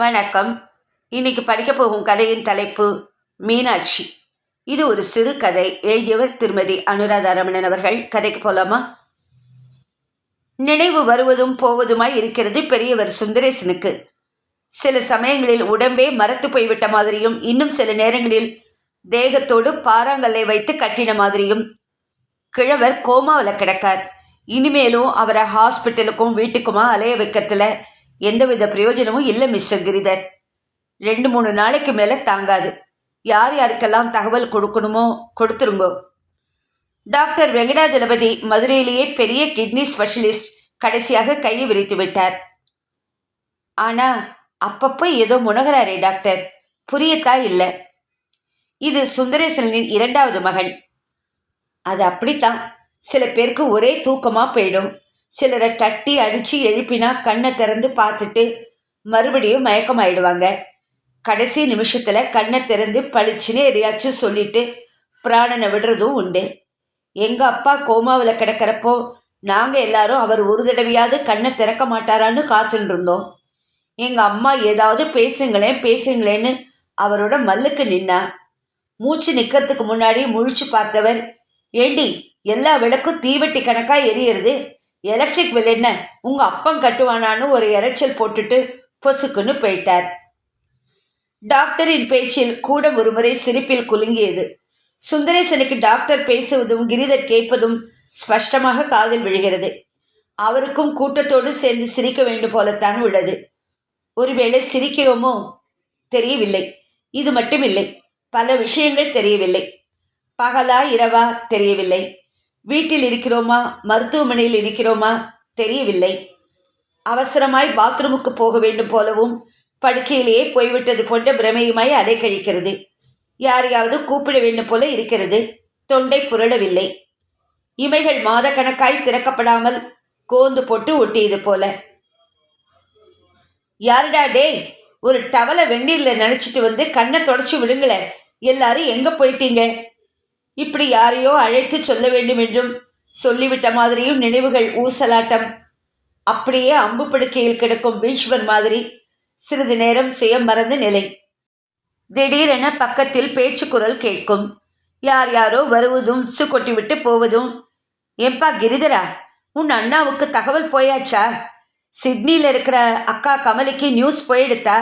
வணக்கம். இன்னைக்கு படிக்க போகும் கதையின் தலைப்பு மீனாட்சி. இது ஒரு சிறு கதை. எழுதியவர் திருமதி அனுராதா ரமணன் அவர்கள். கதைக்கு போலாமா? நினைவு வருவதும் போவதுமாய் இருக்கிறது பெரியவர் சுந்தரேசனுக்கு. சில சமயங்களில் உடம்பே மரத்து போய்விட்ட மாதிரியும் இன்னும் சில நேரங்களில் தேகத்தோடு பாறாங்கல்லை வைத்து கட்டின மாதிரியும். கிழவர் கோமாவில் கிடக்கார். இனிமேலும் அவரை ஹாஸ்பிட்டலுக்கும் வீட்டுக்குமா அலைய வைக்கிறதுல எந்தவித பிரயோஜனமும் இல்லை மிஸ்டர் கிரிதர். ரெண்டு மூணு நாளைக்கு மேலே தாங்காது. யார் யாருக்கெல்லாம் தகவல் கொடுக்கணுமோ கொடுத்துருங்கோ. டாக்டர் வெங்கடாஜலபதி மதுரையிலேயே பெரிய கிட்னி ஸ்பெஷலிஸ்ட் கடைசியாக கையை விரித்து விட்டார். ஆனால் அப்பப்போ ஏதோ முனகிறாரே டாக்டர். புரியத்தா இல்லை. இது சுந்தரேசனின் இரண்டாவது மகன். அது அப்படித்தான். சில பேருக்கு ஒரே தூக்கமாக போயிடும். சிலரை தட்டி அடித்து எழுப்பினா கண்ணை திறந்து பார்த்துட்டு மறுபடியும் மயக்கமாயிடுவாங்க. கடைசி நிமிஷத்தில் கண்ணை திறந்து பளிச்சுன்னு எதையாச்சும் சொல்லிட்டு பிராணனை விடுறதும் உண்டு. எங்கள் அப்பா கோமாவில் கிடக்கிறப்போ நாங்கள் எல்லாரும் அவர் ஒரு தடவையாவது கண்ணை திறக்க மாட்டாரான்னு காத்துட்டு இருந்தோம். எங்கள் அம்மா ஏதாவது பேசுங்களேன் பேசுங்களேன்னு அவரோட மல்லுக்கு நின்னா. மூச்சு நிற்கிறதுக்கு முன்னாடி முழிச்சு பார்த்தவர் ஏண்டி எல்லா விளக்கும் தீவெட்டி கணக்கா எரியறது? எலக்ட்ரிக் பில் என்ன? உங்க அப்பம் கட்டுவானான்னு ஒரு இறைச்சல் போட்டுட்டு பொசுக்குன்னு போயிட்டார். டாக்டரின் பேச்சில் கூட ஒருமுறை சிரிப்பில் குலுங்கியது. சுந்தரேசனுக்கு டாக்டர் பேசுவதும் கிரிதர் கேட்பதும் ஸ்பஷ்டமாக காதில் விழுகிறது. அவருக்கும் கூட்டத்தோடு சேர்ந்து சிரிக்க வேண்டும் போலத்தான் உள்ளது. ஒருவேளை சிரிக்கிறோமோ? தெரியவில்லை. இது மட்டுமில்லை. பல விஷயங்கள் தெரியவில்லை. பகலா இரவா தெரியவில்லை. வீட்டில் இருக்கிறோமா? மருத்துவமனையில் இருக்கிறோமா? தெரியவில்லை. அவசரமாய் பாத்ரூமுக்கு போக வேண்டும் போலவும் படுக்கையிலேயே போய்விட்டது போன்ற பிரமையுமாய் அலைக்கழிக்கிறது யாரையாவது கூப்பிட வேண்டும் போல இருக்கிறது. தொண்டை புரளவில்லை. இமைகள் மாதக்கணக்காய் திறக்கப்படாமல் கோந்து போட்டு ஒட்டியது போல. யாருடா டே ஒரு டவலை வெந்நீரில் நினச்சிட்டு வந்து கண்ணை தொடச்சி விடுங்களேன் எல்லாரும் எங்கே போயிட்டீங்க? இப்படி யாரையோ அழைத்து சொல்ல வேண்டும் என்றும் சொல்லிவிட்ட மாதிரியும் நினைவுகள் ஊசலாட்டம். அப்படியே அம்பு படுக்கையில் கிடக்கும் பீஷ்வர் மாதிரி சிறிது நேரம் சுயம் மறந்த நிலை. திடீரென பக்கத்தில் பேச்சு குரல் கேட்கும். யார் யாரோ வருவதும் சு கொட்டிவிட்டு போவதும் ஏம்பா கிரிதரா உன் அண்ணாவுக்கு தகவல் போயாச்சா? சிட்னியில் இருக்கிற அக்கா கமலிக்கு நியூஸ் போயெடுத்தா?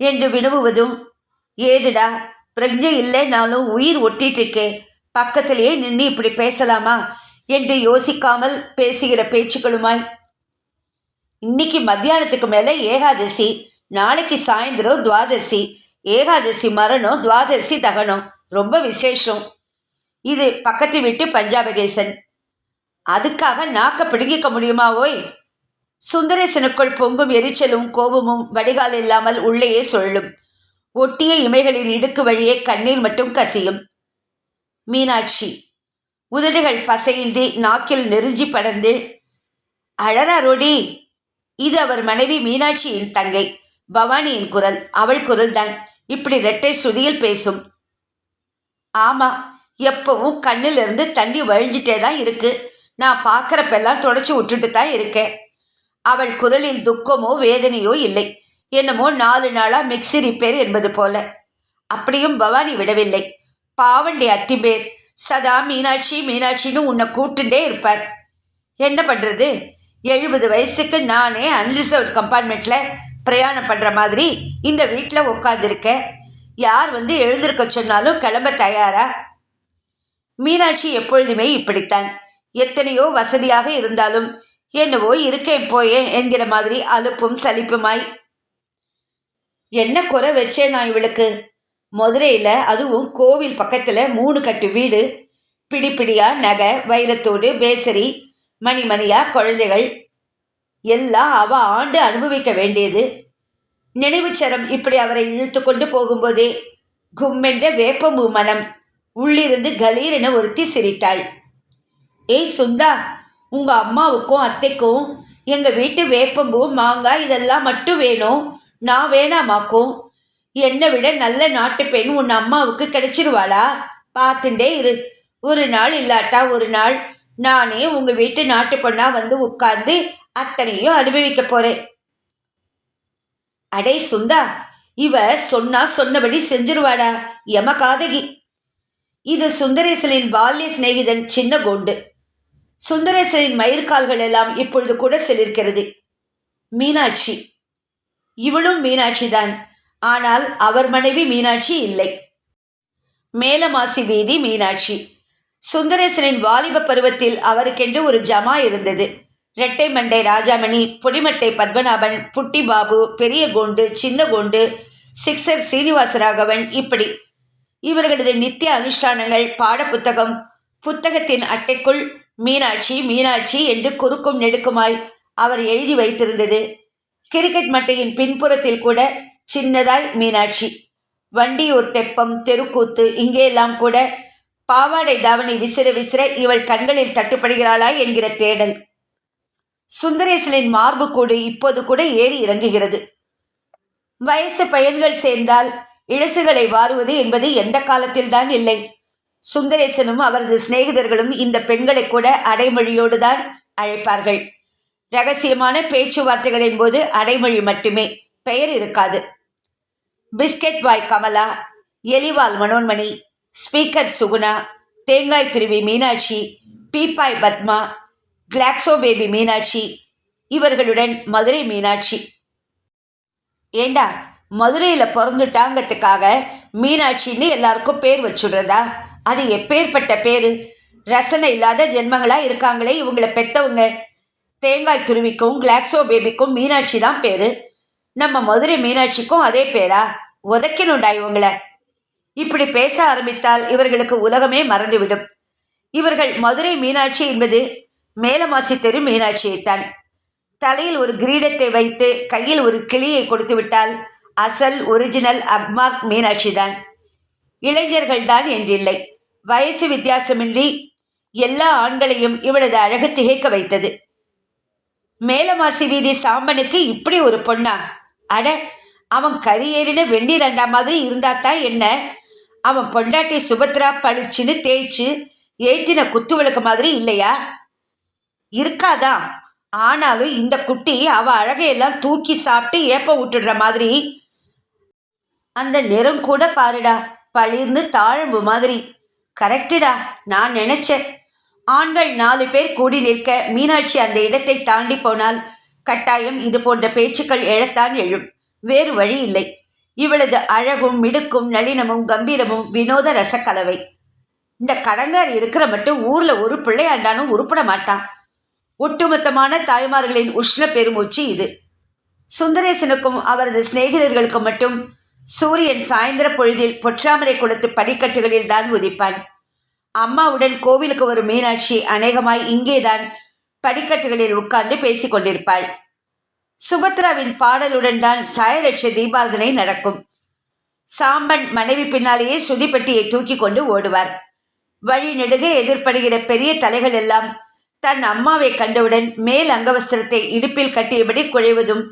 என்று வினவுவதும் ஏதுடா பிரஜை இல்லைனாலும் உயிர் ஒட்டிட்டு இருக்கே பக்கத்திலேயே நின்று இப்படி பேசலாமா என்று யோசிக்காமல் பேசுகிற பேச்சுக்களுமாய். இன்னைக்கு மத்தியானத்துக்கு மேலே ஏகாதசி நாளைக்கு சாயந்தரம் துவாதசி ஏகாதசி மரணம் துவாதசி தகனம் ரொம்ப விசேஷம். இது பக்கத்து வீட்டு பஞ்சாபகேசன். அதுக்காக நாக்க பிடுங்கிக்க முடியுமா ஓய்? சுந்தரேசனுக்குள் பொங்கும் எரிச்சலும் கோபமும் வடிகால் இல்லாமல் உள்ளேயே சொல்லும் ஒட்டிய இமைகளின் இடுக்கு வழியே கண்ணீர் மட்டும் கசியும். மீனாட்சி. உதடுகள் பசையின்றி நாக்கில் நெருஞ்சி படர்ந்து அழறாரோடி இது அவர் மனைவி மீனாட்சியின் தங்கை பவானியின் குரல் அவள் குரல்தான் இப்படி இரட்டை சுதியில் பேசும். ஆமா எப்பவும் கண்ணிலிருந்து தண்ணி வழிஞ்சிட்டே தான் இருக்கு நான் பார்க்குறப்பெல்லாம் தொடச்சி விட்டுட்டு தான் இருக்கேன். அவள் குரலில் துக்கமோ வேதனையோ இல்லை என்னமோ நாலு நாளாக மிக்சி ரிப்பேர் என்பது போல. அப்படியும் பவானி விடவில்லை பாவண்டி அத்திபேர் சதா மீனாட்சி மீனாட்சின்னு உன்னை கூட்டுண்டே இருப்பார். என்ன பண்ணுறது எழுபது வயசுக்கு நானே அன்ரிசர்வ் கம்பார்ட்மெண்ட்டில் பிரயாணம் பண்ணுற மாதிரி இந்த வீட்டில் உட்காந்துருக்கேன் யார் வந்து எழுந்திருக்க சொன்னாலும் கிளம்ப தயாரா? மீனாட்சி எப்பொழுதுமே இப்படித்தான். எத்தனையோ வசதியாக இருந்தாலும் என்னவோ இருக்கேன் போயே என்கிற மாதிரி அலுப்பும் சலிப்புமாய். என்ன குறை வச்சேன் நான் இவளுக்கு? மதுரையில் அதுவும் கோவில் பக்கத்தில் மூணு கட்டு வீடு. பிடிப்பிடியாக நகை வைரத்தோடு பேசரி மணிமணியாக குழந்தைகள். எல்லாம் அவ ஆண்டு அனுபவிக்க வேண்டியது. நினைவுச்சரம் இப்படி அவரை இழுத்து கொண்டு போகும்போதே கும்மென்ற வேப்பம்பூ மனம் உள்ளிருந்து கலீரென ஒருத்தி சிரித்தாள். ஏய் சுந்தா உங்கள் அம்மாவுக்கும் அத்தைக்கும் எங்கள் வீட்டு வேப்பம்பூ மாங்காய் இதெல்லாம் மட்டும் வேணும். நான் வேணாமாக்கும். என்னை விட நல்ல நாட்டு பெண் உன் அம்மாவுக்கு கிடைச்சிருவாளா? பார்த்துட்டே இரு. ஒரு நாள் இல்லாட்டா ஒரு நாள். நானே உங்க வீட்டு நாட்டு பொண்ணா வந்து உட்கார்ந்து அத்தனையும் அனுபவிக்க போறேன். அடே சுந்தா இவ சொன்னா சொன்னபடி செஞ்சிருவாடா? எம காதகி. இது சுந்தரேசனின் பால்ய சிநேகிதன் சின்ன கோண்டு. சுந்தரேசனின் மயிர்கால்கள் எல்லாம் இப்பொழுது கூட செலிருக்கிறது. மீனாட்சி. இவளும் மீனாட்சி தான் ஆனால் அவர் மனைவி மீனாட்சி இல்லை. மேலமாசி வீதி மீனாட்சி. சுந்தரேசனின் வாலிப பருவத்தில் அவருக்கென்று ஒரு ஜமா இருந்தது. ரெட்டை மண்டை ராஜாமணி பொடிமட்டை பத்மநாபன் புட்டி பாபு பெரிய கோண்டு சின்ன கோண்டு சிக்ஸர் ஸ்ரீனிவாசராகவன் இப்படி. இவர்களது நித்திய அனுஷ்டானங்கள் பாடப்புத்தகம் புத்தகத்தின் அட்டைக்குள் மீனாட்சி மீனாட்சி என்று குறுக்கும் நெடுக்குமாய் அவர் எழுதி வைத்திருந்தது. கிரிக்கெட் மட்டையின் பின்புறத்தில் கூட சின்னதாய் மீனாட்சி. வண்டியூர் தெப்பம் தெருக்கூத்து இங்கேயெல்லாம் கூட பாவாடை தாவணி விசிற விசிற இவள் கண்களில் தட்டுப்படுகிறாளா என்கிற தேடல். சுந்தரேசனின் மார்பு கூடு இப்போது கூட ஏறி இறங்குகிறது. வயசு பையன்கள் சேர்ந்தால் இழசுகளை வாருவது என்பது எந்த காலத்தில்தான் இல்லை. சுந்தரேசனும் அவரது சிநேகிதர்களும் இந்த பெண்களை கூட அடைமொழியோடு தான் அழைப்பார்கள். ரகசியமான பேச்சுவார்த்தைகளின் போது அடைமொழி மட்டுமே. பெயர் இருக்காது. பிஸ்கெட் பாய் கமலா எலிவால் மனோன்மணி ஸ்பீக்கர் சுகுணா தேங்காய் துருவி மீனாட்சி பீப்பாய் பத்மா கிளாக்ஸோ பேபி மீனாட்சி இவர்களுடன் மதுரை மீனாட்சி. ஏண்டா மதுரையில் பிறந்துட்டாங்கிறதுக்காக மீனாட்சின்னு எல்லாருக்கும் பேர் வச்சுடுறதா? அது எப்பேற்பட்ட பேர்? ரசனை இல்லாத ஜென்மங்களாக இருக்காங்களே இவங்களை பெத்தவங்க. தேங்காய் துருவிக்கும் கிளாக்ஸோ பேபிக்கும் மீனாட்சி தான் பேர். நம்ம மதுரை மீனாட்சிக்கும் அதே பேரா? உதைக்கணுண்டா இவங்களை. இப்படி பேச ஆரம்பித்தால் இவர்களுக்கு உலகமே மறந்துவிடும். இவர்கள் மதுரை மீனாட்சி என்பது மேலமாசி தெரு மீனாட்சியைத்தான். தலையில் ஒரு கிரீடத்தை வைத்து கையில் ஒரு கிளியை கொடுத்து விட்டால் அசல் ஒரிஜினல் அக்மார்க் மீனாட்சி தான் இளைஞர்கள் தான் என்றில்லை. வயசு வித்தியாசமின்றி எல்லா ஆண்களையும் இவளது அழகு திகைக்க வைத்தது. மேலமாசி வீதி சாம்பனுக்கு இப்படி ஒரு பொண்ணா? அட அவன் கரியேறின வெண்ணி ரெண்டா மாதிரி இருந்தாத்தான் என்ன? அவன் பொண்டாட்டி சுபத்ரா பளிச்சுன்னு தேய்ச்சு ஏத்தின குத்து விளக்கு மாதிரி இல்லையா? இருக்காதான் ஆனாலும் இந்த குட்டி அவ அழகையெல்லாம் தூக்கி சாப்பிட்டு ஏப்ப விட்டுடுற மாதிரி. அந்த நிறம் கூட பாருடா பளிர்னு தாழம்பு மாதிரி. கரெக்டுடா நான் நினைச்சேன். ஆண்கள் நாலு பேர் கூடி நிற்க மீனாட்சி அந்த இடத்தை தாண்டி போனால் கட்டாயம் இது போன்ற பேச்சுக்கள் எழத்தான் எழும். வேறு வழி இல்லை. இவளது அழகும் மிடுக்கும் நளினமும் கம்பீரமும் வினோத ரசக்கலவை. இந்த கடங்கார் இருக்கிற மட்டும் ஊர்ல ஒரு பிள்ளையாண்டானும் உருப்பட மாட்டான். ஒட்டுமொத்தமான தாய்மார்களின் உஷ்ண பெருமூச்சு இது. சுந்தரேசனுக்கும் அவரது சிநேகிதர்களுக்கும் மட்டும் சூரியன் சாயந்தர பொழுதில் பொற்றாமரை குளத்து படிக்கட்டுகளில் தான் உதிப்பான். அம்மாவுடன் கோவிலுக்கு வரும் மீனாட்சி அநேகமாய் இங்கேதான் படிக்கட்டுகளில் உட்கார்ந்து பேசிக் கொண்டிருப்பாள் சுபத்ராவின் பாடலுடன் தான் சாயலட்ச தீபாரதனை நடக்கும். சாம்பன் மனைவி பின்னாலேயே சுதிப்பட்டியை தூக்கி கொண்டு ஓடுவார். வழி நெடுக எதிர்ப்படுகிற பெரிய தலைகள் எல்லாம் தன் அம்மாவை கண்டவுடன் மேல் அங்கவஸ்திரத்தை இடுப்பில் கட்டியபடி குழைவதும்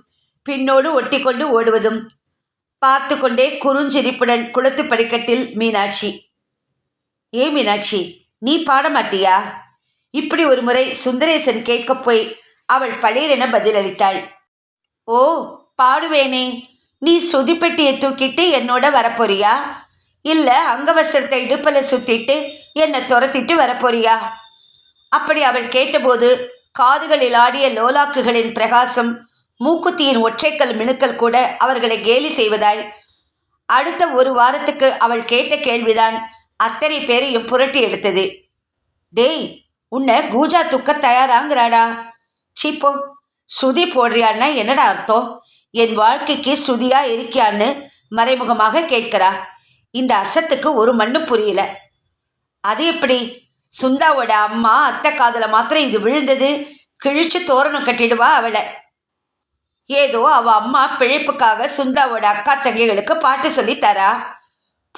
பின்னோடு ஒட்டிக்கொண்டு ஓடுவதும் பார்த்து கொண்டே குறுஞ்சிரிப்புடன் குளத்து படிக்கட்டில் மீனாட்சி. ஏ மீனாட்சி நீ பாட மாட்டியா இப்படி ஒரு முறை சுந்தரேசன் கேட்கப் போய் அவள் பளீரென பதிலளித்தாள். ஓ பாடுவேனே நீ சுதிப்பெட்டியை தூக்கிட்டு என்னோட வரப்போறியா? இல்லை அங்கவஸ்திரத்தை இடுப்பில் சுத்திட்டு என்னை துரத்திட்டு வரப்போறியா? அப்படி அவள் கேட்டபோது காதுகளில் ஆடிய லோலாக்குகளின் பிரகாசம் மூக்குத்தியின் ஒற்றைக்கல் மினுக்கல் கூட அவர்களை கேலி செய்வதாய். அடுத்த ஒரு வாரத்துக்கு அவள் கேட்ட கேள்விதான் அத்தனை பேரையும் புரட்டி எடுத்தது. டேய் உன்னை கூஜா துக்க தயாராங்கிறாடா. சீப்போ சுதி போடுறியான்னா என்னடா அர்த்தம்? என் வாழ்க்கைக்கு சுதியா இருக்கியான்னு மறைமுகமாக கேட்கிறா. இந்த அசத்துக்கு ஒரு மண்ணு புரியல. அது எப்படி? சுந்தாவோட அம்மா அத்தை காதல மாத்திரம் இது விழுந்தது? கிழிச்சு தோரணம் கட்டிடுவா அவளை. ஏதோ அவ அம்மா பிழைப்புக்காக சுந்தாவோட அக்கா தங்கைகளுக்கு பாட்டு சொல்லி தரா.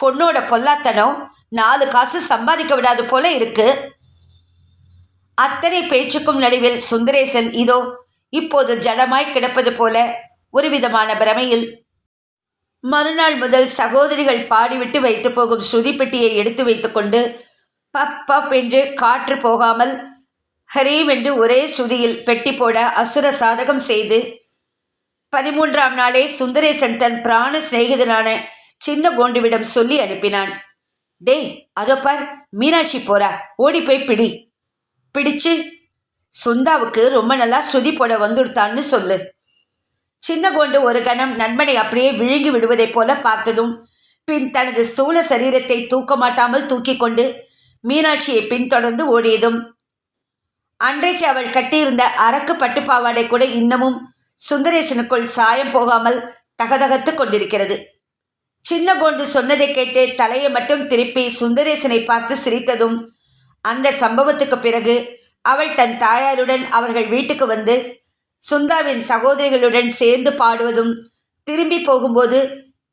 பொண்ணோட பொல்லாத்தனம் நாலு காசு சம்பாதிக்க விடாது போல இருக்கு. அத்தனை பேச்சுக்கும் நடுவில் சுந்தரேசன் இதோ இப்போது ஜடமாய் கிடப்பது போல ஒரு விதமான பிரமையில் மறுநாள் முதல் சகோதரிகள் பாடிவிட்டு வைத்து போகும் ஸ்ருதி பெட்டியை எடுத்து வைத்துக்கொண்டு பப் பப் என்று காற்று போகாமல் ஹரீம் என்று ஒரே ஸ்ருதியில் பெட்டி போட அசுர சாதகம் செய்து பதிமூன்றாம் நாளே சுந்தரேசன் தன் பிராண சிநேகிதனான சின்ன கோண்டுவிடம் சொல்லி அனுப்பினான். டேய் அதோ பார் மீனாட்சி போறா. ஓடி போய் பிடி. பிடிச்சு சுந்தாவுக்கு ரொம்ப நல்லா ஸ்ருதி போட வந்துடுத்தான்னு சொல்லு. சின்ன கொண்டு ஒரு கணம் நண்பனை அப்படியே விழுங்கி விடுவதைப் போல பார்த்ததும் பின் தனது ஸ்தூல சரீரத்தை தூக்க மாட்டாமல் தூக்கி கொண்டு மீனாட்சியை பின்தொடர்ந்து ஓடியதும் அன்றைக்கு அவள் கட்டியிருந்த அரக்கு பட்டுப்பாவாடை கூட இன்னமும் சுந்தரேசனுக்குள் சாயம் போகாமல் தகதகத்து கொண்டிருக்கிறது. சின்ன கொண்டு சொன்னதை கேட்டு தலையை மட்டும் திருப்பி சுந்தரேசனை பார்த்து சிரித்ததும் அந்த சம்பவத்துக்கு பிறகு அவள் தன் தாயாருடன் அவர்கள் வீட்டுக்கு வந்து சுந்தாவின் சகோதரிகளுடன் சேர்ந்து பாடுவதும் திரும்பி போகும்போது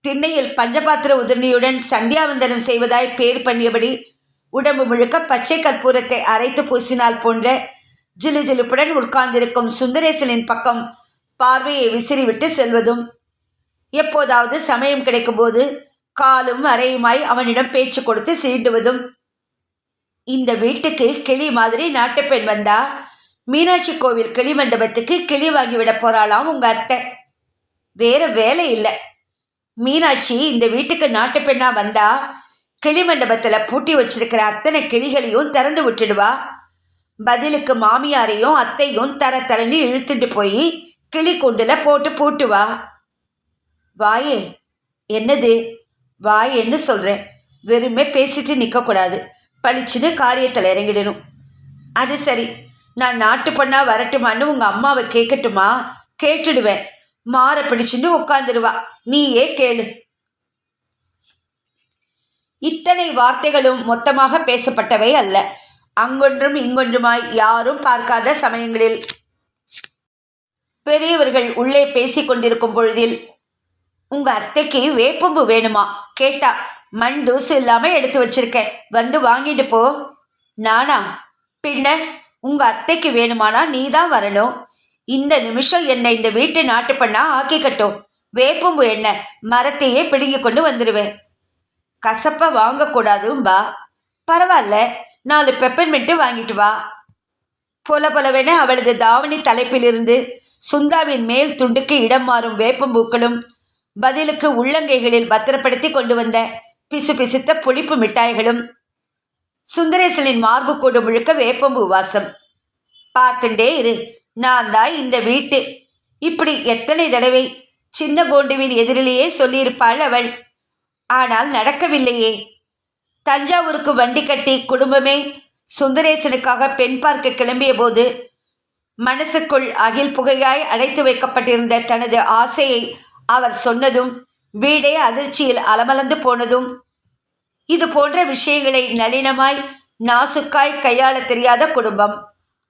திண்ணையில் பஞ்சபாத்திர உதிரணியுடன் சந்தியாவந்தனம் செய்வதாய் பேர் பண்ணியபடி உடம்பு முழுக்க பச்சை கற்பூரத்தை அரைத்து பூசினால் போன்ற ஜிலு ஜிலுப்புடன் உட்கார்ந்திருக்கும் சுந்தரேசனின் பக்கம் பார்வையை விசிறிவிட்டு செல்வதும் எப்போதாவது சமயம் கிடைக்கும்போது காலும் அறையுமாய் அவனிடம் பேச்சு கொடுத்து சீண்டுவதும் இந்த வீட்டுக்கு கிளி மாதிரி நாட்டுப்பெண் வந்தா? மீனாட்சி கோவில் கிளி மண்டபத்துக்கு கிளி வாங்கிவிட போறாளாம் உங்க அத்தை. வேற வேலை இல்லை. மீனாட்சி இந்த வீட்டுக்கு நாட்டு பெண்ணா வந்தா கிளி மண்டபத்துல பூட்டி வச்சிருக்கிற அத்தனை கிளிகளையும் திறந்து விட்டுடுவா. பதிலுக்கு மாமியாரையும் அத்தையும் தர தரன்னு இழுத்துட்டு போய் கிளி கூண்டுல போட்டு பூட்டுவா. வாயே என்னது? வாயேன்னு சொல்கிறேன் வெறுமே பேசிட்டு நிற்கக்கூடாது பளிச்சுன்னு காரியத்தில் இறங்கிடணும். அது சரி. நான் நாட்டு பொண்ணாக வரட்டுமான்னு உங்கள் அம்மாவை கேட்கட்டுமா கேட்டுடுவேன். மாற பிடிச்சுன்னு உட்காந்துருவா நீயே கேளு. இத்தனை வார்த்தைகளும் மொத்தமாக பேசப்பட்டவை அல்ல. அங்கொன்றும் இங்கொன்றுமாய் யாரும் பார்க்காத சமயங்களில். பெரியவர்கள் உள்ளே பேசிக் கொண்டிருக்கும் பொழுதில் உங்க அத்தைக்கு வேப்பம்பு வேணுமா? கேட்டா மண் தூசு இல்லாம எடுத்து வச்சிருக்கேன். வந்து வாங்கிட்டு போ. நானா பின்ன உங்க அத்தைக்கு வேணுமானா நீ தான் வரணும். இந்த நிமிஷம் என்னை இந்த வீட்டு நாட்டு பண்ணா ஆக்கிக்கட்டும் வேப்பம்பு என்ன மரத்தையே பிடுங்கி கொண்டு வந்துடுவேன் கசப்பை வாங்கக்கூடாதும்பா பரவாயில்ல நாலு பெப்பர்மெண்ட்டு வாங்கிட்டு வா. பொல பொலவென அவளது தாவணி தலைப்பிலிருந்து சுந்தாவின் மேல் துண்டுக்கு இடம் மாறும் வேப்பம்பூக்களும் பதிலுக்கு உள்ளங்கைகளில் பத்திரப்படுத்தி கொண்டு வந்த பிசு பிசுத்த புளிப்பு மிட்டாய்களும் சுந்தரேசனின் மார்பு கூடு முழுக்க வேப்பம்பு வாசம். பார்த்துட்டே இரு நான் தான் இந்த வீட்டு. இப்படி எத்தனை தடவை சின்ன கோண்டுவின் எதிரிலேயே சொல்லியிருப்பாள் அவள். ஆனால் நடக்கவில்லையே. தஞ்சாவூருக்கு வண்டி கட்டி குடும்பமே சுந்தரேசனுக்காக பெண் பார்க்க கிளம்பிய போது மனசுக்குள் அகில் புகையாய் அடைத்து வைக்கப்பட்டிருந்த தனது ஆசையை அவர் சொன்னதும் வீடே அதிர்ச்சியில் அலமலந்து போனதும் இது போன்ற விஷயங்களை நளினமாய் நாசுக்காய் கையாள தெரியாத குடும்பம்.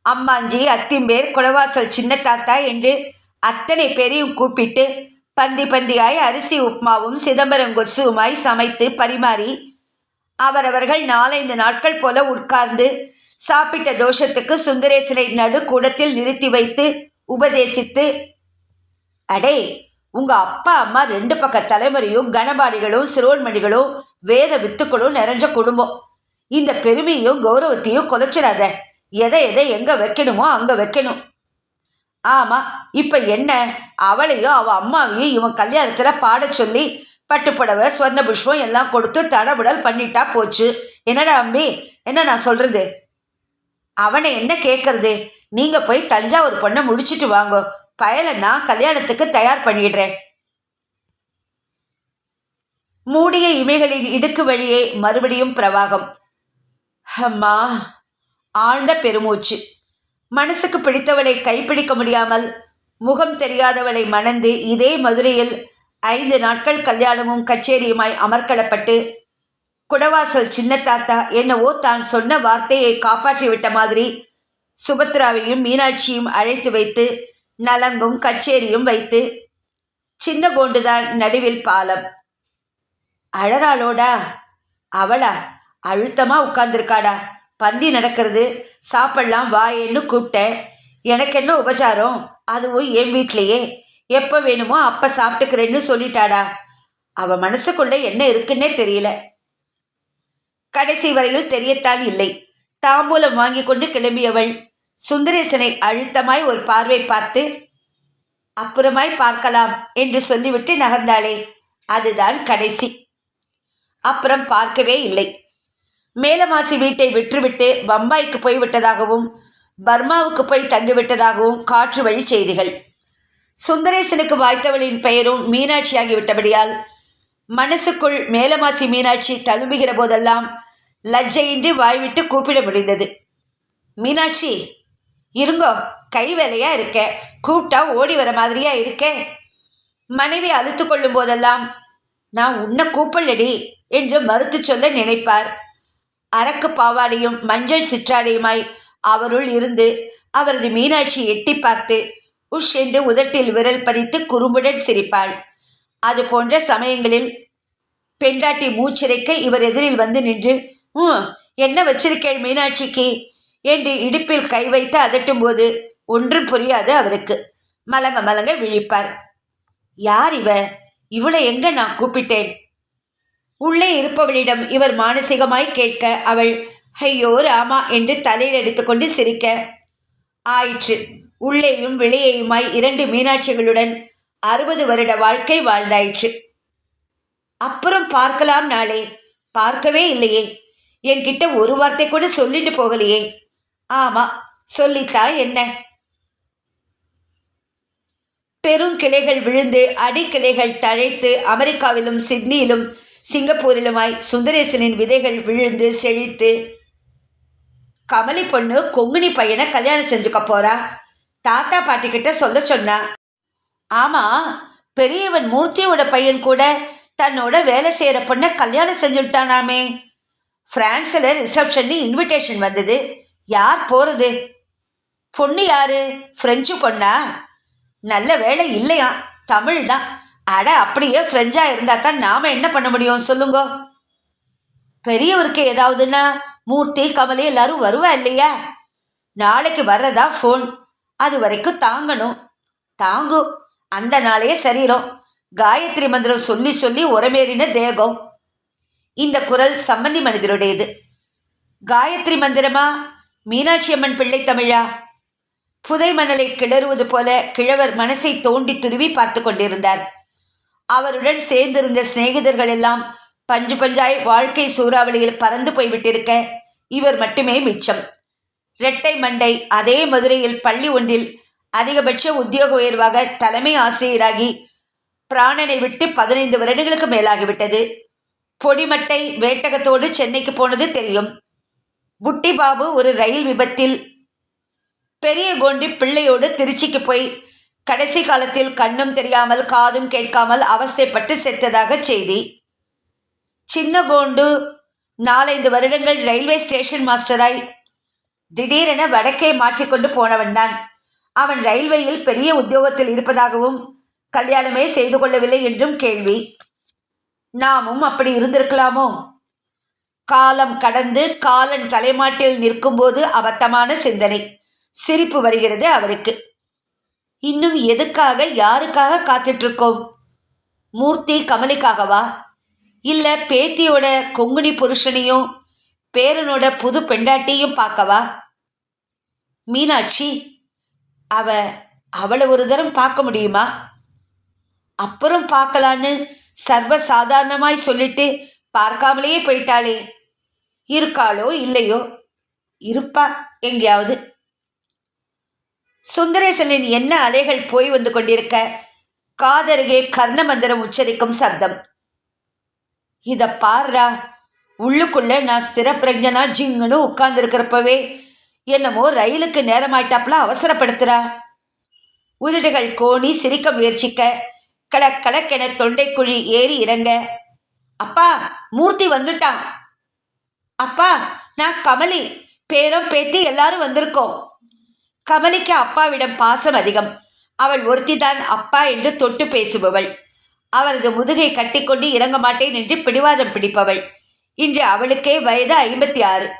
அம்மாஞ்சி அத்திம்பேர் குளவாசல் சின்ன தாத்தா என்று அத்தனை பேரையும் கூப்பிட்டு பந்தி பந்தியாய் அரிசி உப்மாவும் சிதம்பரம் கொசுவுமாய் சமைத்து பரிமாறி அவரவர்கள் நாலைந்து நாட்கள் போல உட்கார்ந்து சாப்பிட்ட தோஷத்துக்கு சுந்தரேசனை நடு கூடத்தில் நிறுத்தி வைத்து உபதேசித்து அடே உங்கள் அப்பா அம்மா ரெண்டு பக்க தலைமுறையும் கனபாடிகளும் சிரோன்மணிகளும் வேத வித்துக்களும் நிறைஞ்ச குடும்பம். இந்த பெருமையும் கௌரவத்தையும் குலைச்சிடாத. எதை எதை எங்கே வைக்கணுமோ அங்கே வைக்கணும். ஆமாம் இப்போ என்ன? அவளையும் அவள் அம்மாவையும் இவன் கல்யாணத்தில் பாட சொல்லி பட்டுப்புடவை சொந்த புஷ்பம் எல்லாம் கொடுத்து தடபுடல் பண்ணிட்டா போச்சு. என்னடா அம்பி? என்ன நான் சொல்கிறது அவனை என்ன கேட்கறது நீங்கள் போய் தஞ்சாவூர் பொண்ணை முடிச்சிட்டு வாங்கோ. பயலை நான் கல்யாணத்துக்கு தயார் பண்ணிடுறேன். மூடிய இமைகளின் இடுக்கு வழியே மறுபடியும் பிரவாகம். அம்மா ஆழ்ந்த பெருமூச்சு. மனசுக்கு பிடித்தவளை கைப்பிடிக்க முடியாமல் முகம் தெரியாதவளை மணந்து இதே மதுரையில் ஐந்து நாட்கள் கல்யாணமும் கச்சேரியுமாய் அமர்க்களப்பட்டு குடவாசல் சின்ன தாத்தா என்னவோ தான் சொன்ன வார்த்தையை காப்பாற்றிவிட்ட மாதிரி சுபத்ராவையும் மீனாட்சியும் அழைத்து வைத்து நலங்கும் கச்சேரியும் வைத்து சின்ன கோண்டுதான் நடுவில் பாலம். அழறாளோடா? அவளா? அழுத்தமா உட்கார்ந்துருக்காடா? பந்தி நடக்கிறது. சாப்பிடலாம் வாயேன்னு கூப்பிட்டேன். எனக்கு என்ன உபச்சாரம்? அதுவும் என் வீட்லேயே எப்போ வேணுமோ அப்போ சாப்பிட்டுக்கிறேன்னு சொல்லிட்டாடா. அவ மனசுக்குள்ள என்ன இருக்குன்னே தெரியல. கடைசி வரையில் தெரியத்தான் இல்லை. தாம்பூலம் வாங்கி கொண்டு கிளம்பியவள். சுந்தரேசனை அழுத்தமாய் ஒரு பார்வை பார்த்து அப்புறமாய் பார்க்கலாம் என்று சொல்லிவிட்டு நகர்ந்தாளே அதுதான் கடைசி. அப்புறம் பார்க்கவே இல்லை. மேலமாசி வீட்டை விற்றுவிட்டு பம்பாய்க்கு போய்விட்டதாகவும் பர்மாவுக்கு போய் தங்கிவிட்டதாகவும் காற்று வழி செய்திகள். சுந்தரேசனுக்கு வாய்த்தவளின் பெயரும் மீனாட்சியாகிவிட்டபடியால் மனசுக்குள் மேலமாசி மீனாட்சி தழும்புகிற போதெல்லாம் லஜ்ஜையின்றி வாய்விட்டு கூப்பிட முடிந்தது. மீனாட்சி இருங்கோ கை வேலையா இருக்க. கூப்பிட்டா ஓடி வர மாதிரியா இருக்கே. மனைவி அழுத்து கொள்ளும் போதெல்லாம் நான் உன்னை கூப்பிடலடி என்று மறுத்து சொல்ல நினைப்பார். அரக்கு பாவாடையும் மஞ்சள் சிற்றாடையுமாய் அவருள் இருந்து அவரது மீனாட்சி எட்டி பார்த்து உஷ் என்று உதட்டில் விரல் பதித்து குறும்புடன் சிரிப்பாள். அது போன்ற சமயங்களில் பெண்டாட்டி மூச்சிறைக்க இவர் எதிரில் வந்து நின்று ம் என்ன வச்சிருக்கேன் மீனாட்சிக்கு? என்று இடுப்பில் கை வைத்து அதட்டும் போது ஒன்றும் புரியாது அவருக்கு. மலங்க மலங்க விழிப்பார். யார் இவ? இவளை எங்க நான் கூப்பிட்டேன்? உள்ளே இருப்பவளிடம் இவர் மானசீகமாய் கேட்க அவள் ஐயோ ராமா என்று தலையில் எடுத்துக்கொண்டு சிரிக்க. ஆயிற்று. உள்ளேயும் வெளியேயுமாய் இரண்டு மீனாட்சிகளுடன் அறுபது வருட வாழ்க்கை வாழ்ந்தாயிற்று. அப்புறம் பார்க்கலாம் நாளே. பார்க்கவே இல்லையே. என்கிட்ட ஒரு வார்த்தை கூட சொல்லிட்டு போகலையே. ஆமா சொல்லித்தா என்ன? பெருங்கிளைகள் விழுந்து அடிக்கிளைகள் தழைத்து அமெரிக்காவிலும் சிட்னியிலும் சிங்கப்பூரிலுமாய் சுந்தரேசனின் விதைகள் விழுந்து செழித்து. கமலி பொண்ணு கொங்குனி பையனை கல்யாணம் செஞ்சுக்க போறா. தாத்தா பாட்டி கிட்ட சொல்ல சொன்னா. ஆமா பெரியவன் மூர்த்தியோட பையன் கூட தன்னோட வேலை செய்கிற பொண்ணை கல்யாணம் செஞ்சுட்டானாமே. பிரான்ஸில் ரிசப்ஷன் இன்விடேஷன் வந்தது. யார் போகிறது பொண்ணு யாரு? ஃப்ரெஞ்சு பொண்ணா? நல்ல வேலை இல்லையா? தமிழ் தான். அட அப்படியே ஃப்ரெஞ்சாக இருந்தால் தான் நாம் என்ன பண்ண முடியும்? சொல்லுங்க. பெரியவருக்கு ஏதாவதுன்னா மூர்த்தி கமலி எல்லாரும் வருவா இல்லையா? நாளைக்கு வர்றதா ஃபோன் அது வரைக்கும் தாங்கணும். தாங்கும் அந்த நாளையே சரீரம் காயத்ரி மந்திரம் சொல்லி சொல்லி உரமேறின தேகம். இந்த குரல் சம்பந்தி மனிதருடையது. காயத்ரி மந்திரமா? மீனாட்சி அம்மன் பிள்ளை தமிழா? புதை மணலை கிளறுவது போல கிழவர் மனசை தோண்டி துருவி பார்த்து கொண்டிருந்தார். அவருடன் சேர்ந்திருந்த சிநேகிதர்கள் எல்லாம் பஞ்சு பஞ்சாய் வாழ்க்கை சூறாவளியில் பறந்து போய்விட்டிருக்க இவர் மட்டுமே மிச்சம். இரட்டை மண்டை அதே மதுரையில் பள்ளி ஒன்றில் அதிகபட்ச உத்தியோக உயர்வாக தலைமை ஆசிரியராகி பிராணனை விட்டு பதினைந்து வருடங்களுக்கு மேலாகிவிட்டது. பொடிமட்டை வேட்டகத்தோடு சென்னைக்கு போனது தெரியும். புட்டி பாபு ஒரு ரயில் விபத்தில். பெரிய கோண்டி பிள்ளையோடு திருச்சிக்கு போய் கடைசி காலத்தில் கண்ணும் தெரியாமல் காதும் கேட்காமல் அவஸ்தைப்பட்டு செத்ததாக செய்தி. சின்ன கோண்டு நாலைந்து வருடங்கள் ரயில்வே ஸ்டேஷன் மாஸ்டராய் திடீரென வடக்கே மாற்றிக்கொண்டு போனவன்தான் அவன் ரயில்வேயில் பெரிய உத்தியோகத்தில் இருப்பதாகவும் கல்யாணமே செய்து கொள்ளவில்லை என்றும் கேள்வி. நாமும் அப்படி இருந்திருக்கலாமோ? காலம் கடந்து காலன் தலைமாட்டில் நிற்கும்போது அபத்தமான சிந்தனை. சிரிப்பு வருகிறது அவருக்கு. இன்னும் எதுக்காக யாருக்காக காத்துட்ருக்கோம் மூர்த்தி கமலிக்காகவா? இல்லை பேத்தியோட கொங்குனி புருஷனையும் பேரனோட புது பெண்டாட்டியும் பார்க்கவா? மீனாட்சி அவ அவளை ஒரு தரம் பார்க்க முடியுமா? அப்புறம் பார்க்கலான்னு சர்வ சாதாரணமாய் சொல்லிட்டு பார்க்காமலேயே போயிட்டாளே. இருக்காளோ இல்லையோ? இருப்பா எங்கேயாவது? சுந்தரேசனின் என்ன அலைகள் போய் வந்து கொண்டிருக்க? காதருகே கர்ண மந்திரம் உச்சரிக்கும் சப்தம். இத பாருடா உள்ளுக்குள்ள நான் ஸ்திர பிரஜனா ஜிங்குன்னு உட்கார்ந்துருக்கிறப்பவே என்னமோ ரயிலுக்கு நேரமாயிட்டாப்புல அவசரப்படுத்துறா. உதடுகள் கோணி சிரிக்க முயற்சிக்க கடக் கடக்கென தொண்டைக்குழி ஏறி இறங்க. அப்பா மூர்த்தி வந்துட்டான் அப்பா நான் கமலி. பேரம் பேத்தி எல்லாரும் வந்திருக்கோம். கமலிக்கு அப்பாவிடம் பாசம் அதிகம். அவள் ஒருத்திதான் அப்பா என்று தொட்டு பேசுபவள். அவரது முதுகை கட்டிக்கொண்டு இறங்க மாட்டேன் என்று பிடிவாதம் பிடிப்பவள். இன்று அவளுக்கே வயது ஐம்பத்தி ஆறு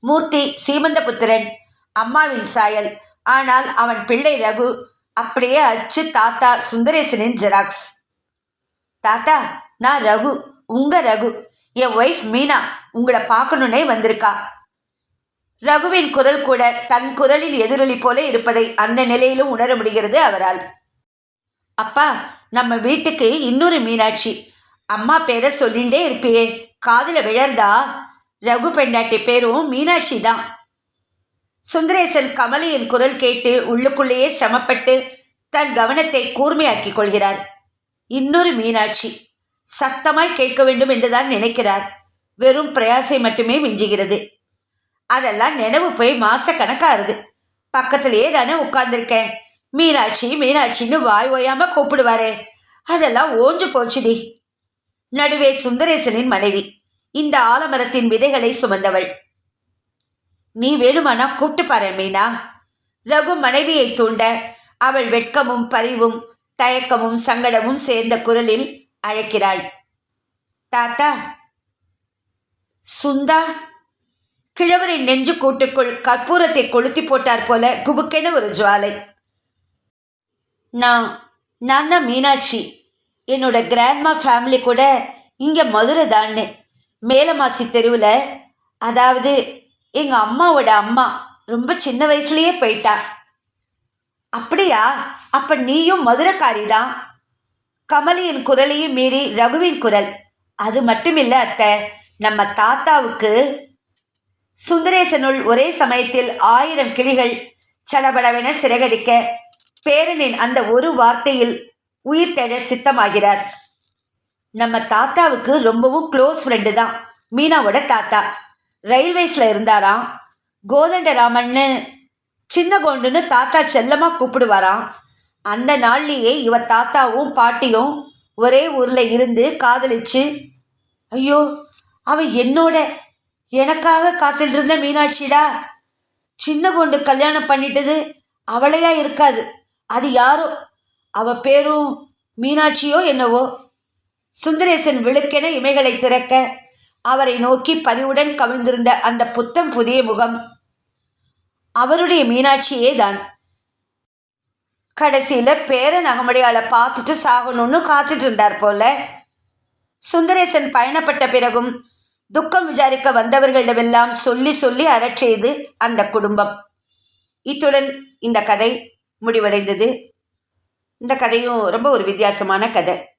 மூர்த்தி சீமந்தபுத்திரன் அம்மாவின் சாயல். ஆனால் அவன் பிள்ளை ரகு. அப்படியே அச்சு தாத்தா சுந்தரேசனின் ஜெராக்ஸ். தாத்தா நான் ரகு. உங்க ரகு. என் ஒய்ஃப் மீனா உங்களை பார்க்கணுன்னே வந்திருக்கா. ரகுவின் குரல் கூட தன் குரலின் எதிரொலி போல இருப்பதை அந்த நிலையிலும் உணர முடிகிறது அவரால். அப்பா நம்ம வீட்டுக்கு இன்னொரு மீனாட்சி. அம்மா பேரை சொல்லிண்டே இருப்பியே காதில் விழறதா? ரகு பெண்டாட்டி பேரும் மீனாட்சி தான். சுந்தரேசன் கமலியின் குரல் கேட்டு உள்ளுக்குள்ளேயே சிரமப்பட்டு தன் கவனத்தை கூர்மையாக்கிக் கொள்கிறார். இன்னொரு மீனாட்சி. சத்தமாய் கேட்க வேண்டும் என்றுதான் நினைக்கிறார். வெறும் பிரயாசை மட்டுமே மிஞ்சுகிறது. அதெல்லாம் நினைவு போய் மாச கணக்காருது பக்கத்திலேயே தானே உட்கார்ந்துருக்கேன். மீனாட்சி மீனாட்சின்னு வாய் ஓயாம கூப்பிடுவாரே. அதெல்லாம் ஓஞ்சு போச்சுடி நடுவே சுந்தரேசனின் மனைவி இந்த ஆலமரத்தின் விதைகளை சுமந்தவள். நீ வேணுமானா கூப்பிட்டு பாரு மீனா. ரகு மனைவியை தூண்ட அவள் வெட்கமும் பரிவும் தயக்கமும் சங்கடமும் சேர்ந்த குரலில் அழைக்கிறாள். தாத்தா சுந்தா கிழவரின் நெஞ்சு கூட்டுக்குள் கற்பூரத்தை கொளுத்தி போட்டார் போல குபுக்கென ஒரு ஜுவாலை. நான் நான் தான் மீனாட்சி. என்னோட கிராண்ட்மா ஃபேமிலி கூட இங்கே மதுரை தான்னு. மேலமாசி தெருவில் அதாவது எங்கள் அம்மாவோட அம்மா ரொம்ப சின்ன வயசுலேயே போயிட்டா. அப்படியா? அப்போ நீயும் மதுரைக்காரி தான்? கமலியின் குரலையும் மீறி ரகுவின் குரல். அது மட்டுமில்ல அத்தை. நம்ம தாத்தாவுக்கு சுந்தரேசனுள் ஒரே சமயத்தில் ஆயிரம் கிளிகள் சடபடவென சிறகடிக்க பேரனின் அந்த ஒரு வார்த்தையில் உயிர் தேட சித்தமாகிறார். நம்ம தாத்தாவுக்கு ரொம்பவும் க்ளோஸ் ஃப்ரெண்டு தான் மீனாவோட தாத்தா. ரயில்வேஸில் இருந்தாராம். கோதண்டராமன்னு சின்ன கோண்டுன்னு தாத்தா செல்லமா கூப்பிடுவாராம். அந்த நாள்லேயே இவ தாத்தாவும் பாட்டியும் ஒரே ஊரில் இருந்து காதலிச்சு ஐயோ அவன் என்னோட எனக்காக காத்துட்டு இருந்த மீனாட்சிடா? சின்ன கொண்டு கல்யாணம் பண்ணிட்டது அவளையா இருக்காது. அது யாரோ? அவ பேரும் மீனாட்சியோ என்னவோ? சுந்தரேசன் விழுக்கென இமைகளை திறக்க அவரை நோக்கி பதிவுடன் கவிழ்ந்திருந்த அந்த புத்தம் புதிய முகம் அவருடைய மீனாட்சியே தான் கடைசியில் பேரன் அகமடியாளை பார்த்துட்டு சாகணும்னு காத்துட்டு இருந்தார் போல. சுந்தரேசன் பயணப்பட்ட பிறகும் துக்கம் விசாரிக்க வந்தவர்களிடமெல்லாம் சொல்லி சொல்லி அறச்செய்து அந்த குடும்பம். இத்துடன் இந்த கதை முடிவடைந்தது. இந்த கதையும் ரொம்ப ஒரு வித்தியாசமான கதை.